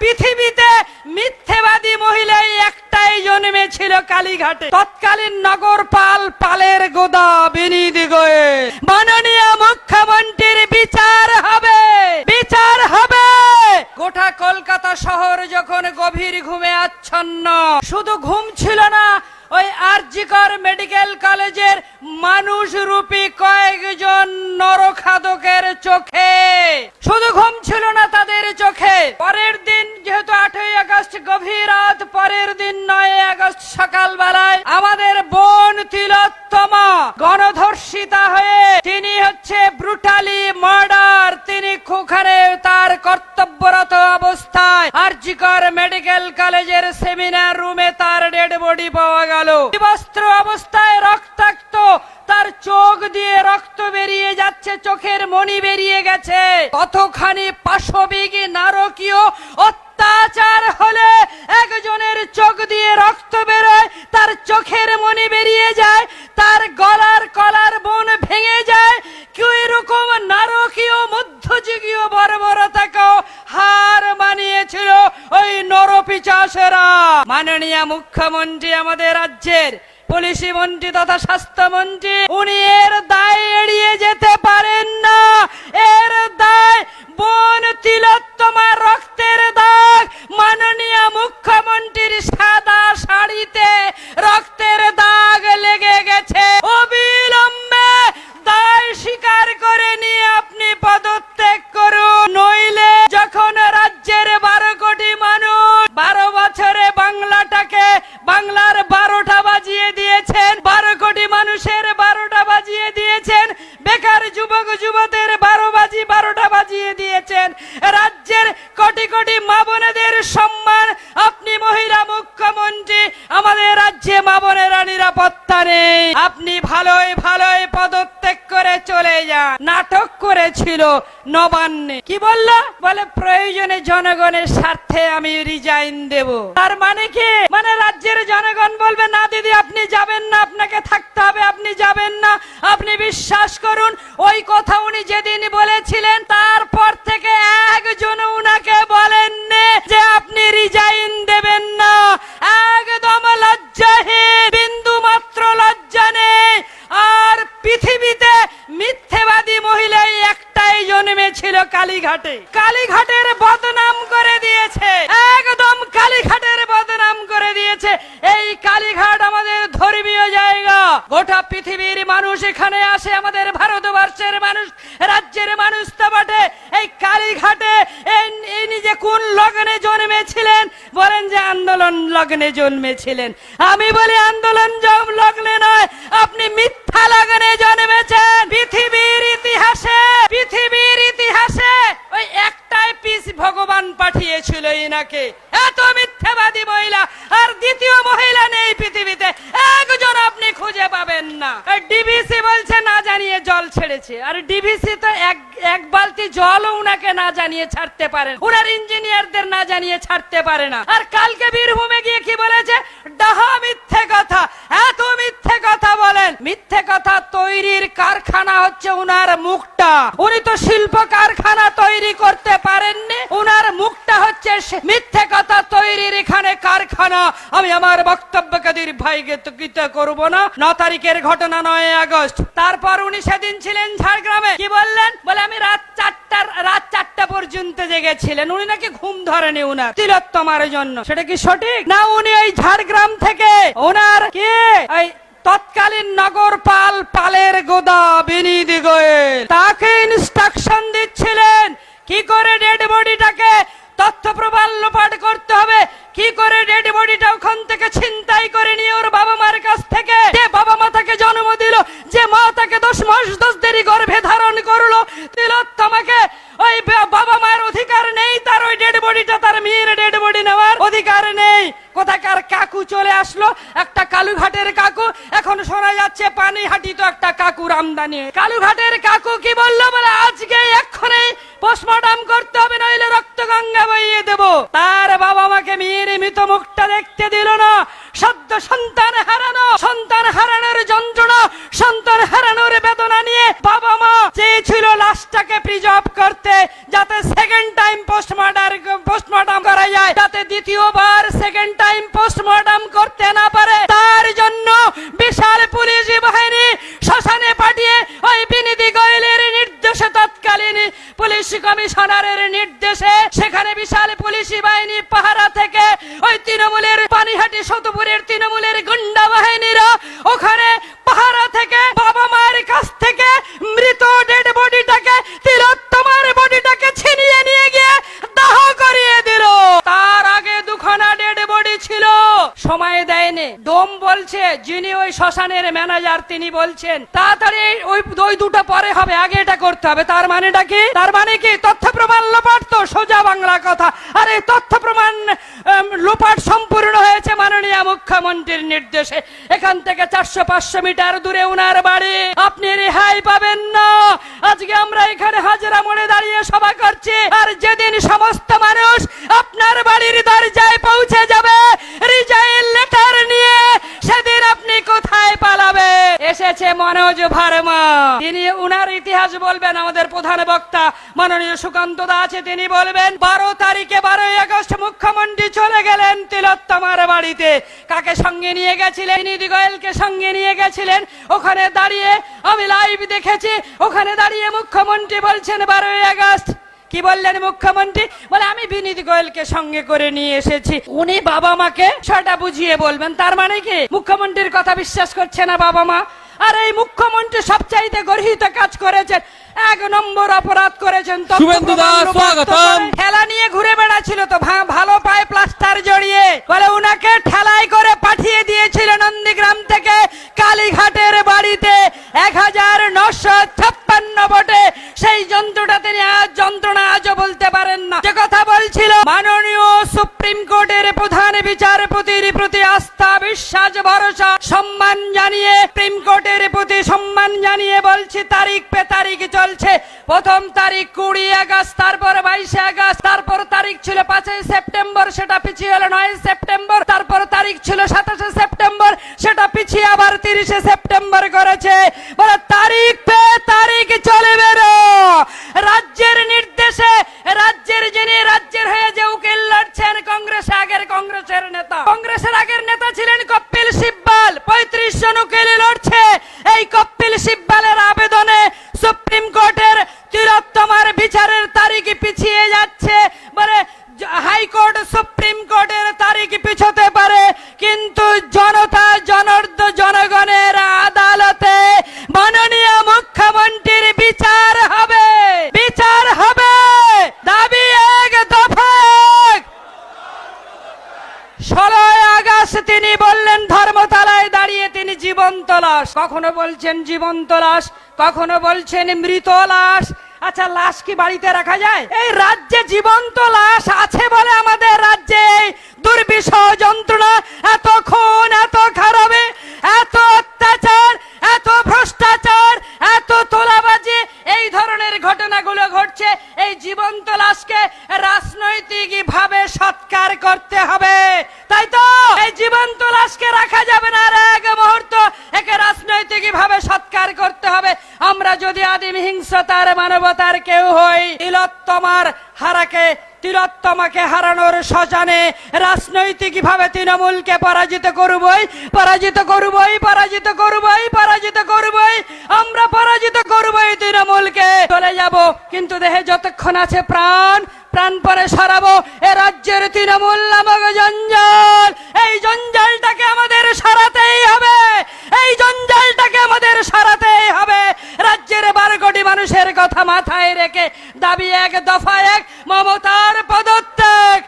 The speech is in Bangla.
পৃথিবীতে মিথ্যেবাদী মহিলাই একটাই জন্মেছিল কালীঘাটে। তৎকালীন নগরপাল পালের গোদা বিনীত গয়ে। মাননীয় মুখ্যমন্ত্রীর বিচার হবে বিচার হবে। গোটা কলকাতা শহর যখন গভীর ঘুমে আচ্ছন্ন। শুধু ঘুম ছিল না ওই আরজিকর মেডিকেল কলেজের মানুষ রূপী কয়েকজন নরখাদকের চোখে। শুধু ঘুম ছিল না তাদের চোখে। পরের দিন যেহেতু আটই আগস্ট গভীর রাত, পরের দিন নয় আগস্ট সকাল বেলায় আমাদের বোন তিলোত্তমা গণধর্ষিতা হয়ে তিনি হচ্ছে ব্রুটালি মার্ডার। তিনি খুখানে তার কর্তব্যরত অবস্থায় আরজিকর মেডিকেল কলেজের সেমিনার বেরিয়ে যাচ্ছে, চোখের মনি বেরিয়ে গেছে। কতখানি পাশবিক, নারকীয় অত্যাচার হলে একজনের চোখ দিয়ে রক্ত বেরোয়, তার চোখের মনি বেরিয়ে যায়, তার গলার কলার বন ভেঙে যায়। কেউ এরকম নারকীয়, মধ্যযুগীয় বর্বরতাকেও হার মানিয়েছিল ওই নরপিচাসেরা। মাননীয় মুখ্যমন্ত্রী আমাদের রাজ্যের পুলিশি মন্ত্রী তথা স্বাস্থ্যমন্ত্রী উনি এর দায় এড়িয়ে করেছিল নবান্নে। কি বলল? বলে, প্রয়োজনে জনগণের স্বার্থে আমি রিজাইন দেব। তার মানে কি? মানে রাজ্যের জনগণ কালীঘাটে। কালীঘাটের বদনাম করে দিয়েছে। একদম কালীঘাটের বদনাম করে দিয়েছে। এই কালীঘাট আমাদের ধর্মীয় জায়গা। গোটা পৃথিবীর মানুষ এখানে আসে, আমাদের ভারতবর্ষের মানুষ, রাজ্যের মানুষ তো বটে। এই কালীঘাটে এই নিজে কোন লগ্নে জন্মেছিলেন? বলেন যে আন্দোলন লগ্নে জন্মেছিলেন। আমি বলি আন্দোলন জম লগ্নে নয়, আপনি মিথ্যা লগ্নে জন্মেছেন। পৃথিবীর ইতিহাসে, পৃথিবীর ইতিহাসে ওই একটাই পিস ভগবান পাঠিয়েছিল জানিয়ে ছাড়তে পারেন উনার ইঞ্জিনিয়ারদের না জানিয়ে ছাড়তে পারে না। আর কালকে বীরভূমে গিয়ে কি বলেছে? ডাহা, মিথ্যে কথা। এত মিথ্যে কথা বলেন। মিথ্যে কথা তৈরির কারখানা হচ্ছে উনার মুখটা। উনি তো শিল্প কারখানা তৈরি করতে পারেননি। উনার মুখটা হচ্ছে মিথ্যে কথা তৈরির এখানে কারখানা। আমি আমার বক্তব্যকে দীর্ঘায়িত কৃত করব না। ন তারিখের ঘটনা নয় আগস্ট। তারপর উনি সেদিন ছিলেন ঝাড়গ্রামে। কি বললেন? বলে, আমি রাত চারটার রাত চারটা পর্যন্ত জেগেছিলেন। উনি নাকি ঘুম ধরেনি উনার। তিলোত্তমার জন্য। সেটা কি সঠিক? না, উনি এই ঝাড়গ্রাম থেকে ওনার কে? এই তৎকালীন নগরপাল পালের গোদা বিনীত গোয়েল। তাকে ইনস্ট্রাকশন দিচ্ছিলেন, কি করে ডেড বডিটাকে তথ্য প্রবাল লোপাট করতে হবে, কি করে ডেড বডিটা ওখান থেকে ছিনতাই করে নিয়ে ওর বাবা মার কাছ থেকে যে বাবা মা তাকে জন্ম দিল যে মা তাকে দশ মাস দশ দেরি গর্ভে ধারণ করল তিলোত্তমাকে ওই বা- বাবা মায়ের অধিকার নেই তার ওই ডেড বডিটা তার মেয়ের ডেড বডি নেওয়ার অধিকার নেই কোথাকার কাকু চলে আসলো একটা কালুঘাটের কাকু এখন শোনা যাচ্ছে পানি হাঁটি তো একটা কাকুর আমদানি। কালুঘাটের কাকু কি বলল বলে আজকে এক্ষুনি পোস্টমর্টম করতে হবে, নইলে রক্ত গঙ্গা বইয়ে দেব। তার বাবা মাকে মেয়ের মৃত মুখটা দেখতে দিল না। সদ্য সন্তান হারানো, সন্তান হারানোর যন্ত্রণা, সন্তান হারানোর বেদনা নিয়ে বাবা মা চেয়েছিল লাশটাকে প্রিজার্ভ করতে, যাতে সেকেন্ড টাইম পোস্টমর্টম পোস্টমর্টম করা যায়, যাতে দ্বিতীয়বার সেকেন্ড কমিশনারের নির্দেশে সেখানে বিশাল পুলিশি বাহিনী পাহারা থেকে ওই তৃণমূলের পানিহাটি সতপুরের তৃণমূলের গুন্ডা বাহিনীরা ওখানে ডোম বলছে, যিনি ওই শ্মশানের ম্যানেজার, তিনি বলছেন, তাড়াতাড়ি ওই ওই দুটো পরে হবে, আগে এটা করতে হবে। তার মানেটা কি? তার মানে কি? তথ্য প্রমাণ লোপাট তো, সোজা বাংলা কথা। আর তথ্য প্রমাণ লোপাট সম্পূর্ণ হয়েছে মাননীয় মুখ্যমন্ত্রীর নির্দেশে। এখান থেকে চারশো পাঁচশো মিটার দূরে উনার বাড়ি। আপনি রেহাই পাবেন না। আজকে আমরা এখানে হাজরা মোড়ে দাঁড়িয়ে সভা করছি। আর যেদিন সমস্ত মানুষ আপনার বাড়ির দরজায় পৌঁছে যাবে এসেছে মনোজ ভার্মা। তিনি উনার ইতিহাস বলবেন আমাদের প্রধান বক্তা। মাননীয় সুকান্ত দা আছে, তিনি বলবেন, বারো তারিখে বারোই আগস্ট মুখ্যমন্ত্রী চলে গেলেন তিলোত্তমার বাড়িতে। কাকে সঙ্গে নিয়ে গেছিলেন? নিধি গোয়েলকে সঙ্গে নিয়ে গেছিলেন। ওখানে দাঁড়িয়ে আমি লাইভ দেখেছি। ওখানে দাঁড়িয়ে মুখ্যমন্ত্রী বলছেন, বারোই আগস্ট। কি বললেন মুখ্যমন্ত্রী? বলে, আমি বিনীত গোয়েলকে সঙ্গে করে নিয়ে এসেছি। উনি বাবা মাকে সেটা বুঝিয়ে বলবেন। তার মানে কি? মুখ্যমন্ত্রীর কথা বিশ্বাস করছে না বাবা মা? আর এই মুখ্যমন্ত্রী সবচাইতে গর্হিত কাজ করেছেন এক নম্বর অপরাধ করেছেন ঠেলা নিয়ে ঘুরে বেড়াচ্ছিল তো ভালো পায় প্লাস্টার জড়িয়ে। বলে উনাকে ঠেলাই যন্ত্রটা তিনি আজ যন্ত্রণা আজও বলতে পারেন না। যে কথা বলছিল মাননীয় সুপ্রিম কোর্টের প্রধান বিচারপতির প্রতি আস্থা, বিশ্বাস, ভরসা, সম্মান জানিয়ে, সুপ্রিম কোর্টের প্রতি সম্মান জানিয়ে বলছি, তারিখ পে তারিখ চলছে। প্রথম তারিখ কুড়ি আগস্ট, তারপর বাইশে আগস্ট, তারপর তারিখ ছিল পাঁচই সেপ্টেম্বর, সেটা পিছিয়ে হলো নয় সেপ্টেম্বর, তারপর তারিখ ছিল সাতাশে সেপ্টেম্বর, সেটা পিছিয়ে আবার তিরিশে সেপ্টেম্বর করেছে। কংগ্রেসের নেতা কংগ্রেসের আগের নেতা লাশ কখনো বলছেন জীবন্ত লাশ কখনো বলছেন মৃত লাশ আচ্ছা লাশ কি বাড়িতে রাখা যায়? এই রাজ্যে জীবন্ত লাশ আছে বলে আমাদের রাজ্যে দুর্বিষ দুর্বিষহ যন্ত্রণা এত খুন এত খারাপে, এত অত্যাচার এত ভ্রষ্টাচার এত তোলাবাজি এই ধরনের ঘটনাগুলো ঘটছে এই জীবন্ত লাশকে রাজনৈতিক ভাবে সৎকার করতে হবে তাই তো এই জীবন্ত লাশকে রাখা যাবে না আর এক মুহূর্ত একে রাজনৈতিক ভাবে সৎকার করতে হবে আমরা যদি আদিম হিংস্রতার মানবতার কেউ হই, তিলোত্তমার হারাকে, তিলোত্তমাকে হারানোর শ্মশানে রাজনৈতিক ভাবে তৃণমূলকে পরাজিত করবই পরাজিত করবই পরাজিত করবই পরাজিত করবই, আমরা পরাজিত করবই তৃণমূলকে। চলে যাব, কিন্তু দেহে যতক্ষণ আছে প্রাণ প্রাণ পরে সরাবো, এ রাজ্যের তৃণমূল নামক জঞ্জাল। এই জঞ্জালটাকে আমাদের সরাতেই হবে, এই জঞ্জালটাকে আমাদের সরাতেই হবে। রাজ্যের বারো কোটি মানুষের কথা মাথায় রেখে দাবি এক দফা এক মমতার পদত্যাগ।